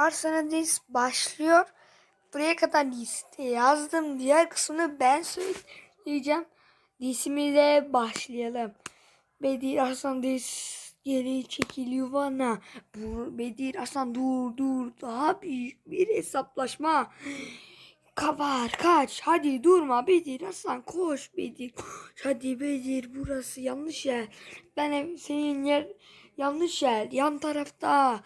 Arsana Dis başlıyor. Buraya kadar liste yazdım. Diğer kısmını ben söyleyeceğim. Disimize başlayalım. Bedir Arslan Dis geri çekil yuvana. Bu Bedir Arslan dur dur. Daha büyük bir hesaplaşma. Kabar kaç hadi durma Bedir Aslan koş Bedir hadi Bedir burası yanlış yer ben senin yer yanlış yer yan tarafta.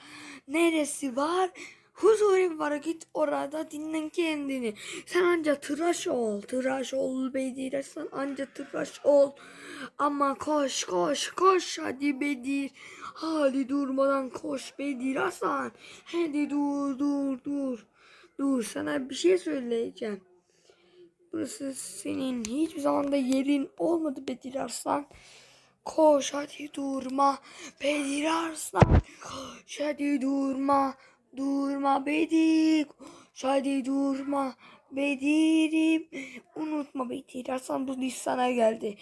Neresi var? Huzur evi var git orada dinlen kendini. Sen anca tıraş ol tıraş ol Bedir Aslan anca tıraş ol. Ama koş koş koş hadi Bedir. Hadi durmadan koş Bedir Aslan hadi dur dur dur. Dur sana bir şey söyleyeceğim. Burası senin hiçbir zamanda yerin olmadı Bedir Arslan. Koş hadi durma Bedir Arslan. Koş hadi durma. Durma Bedir. Koş hadi durma. Bedir'im. Unutma Bedir Arslan bu diş sana geldi.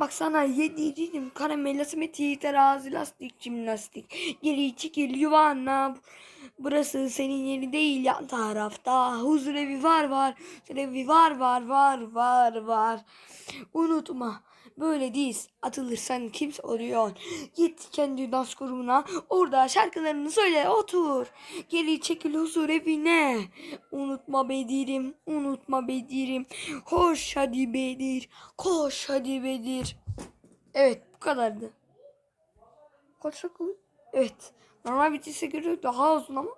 Bak sana yediririm. Karamel asimeti terazi lastik jimnastik. Geri çekil yuvana. Burası senin yeri değil yan tarafta. Huzur evi var var. Huzur var var var var var. Unutma. Böyle diz atılırsan kimse oluyor. Git kendi dans grubuna. Orada şarkılarını söyle otur. Geri çekil huzur evine. Unutma Bedir'im. Unutma Bedir'im. Koş hadi Bedir. Koş hadi Bedir. Evet bu kadardı. Dakika? Evet. Normal bitişe göre daha uzun ama.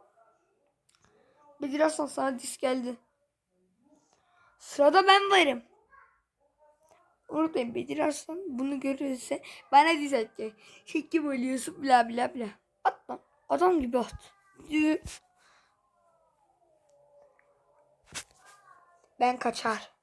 Bedir Arslan sana disk geldi. Sırada ben varım. Unutmayın Bedir Arslan bunu görürse bana diz edecek. Şekil bölüyorsun bla bla bla. At lan. Adam gibi at. Ben kaçar.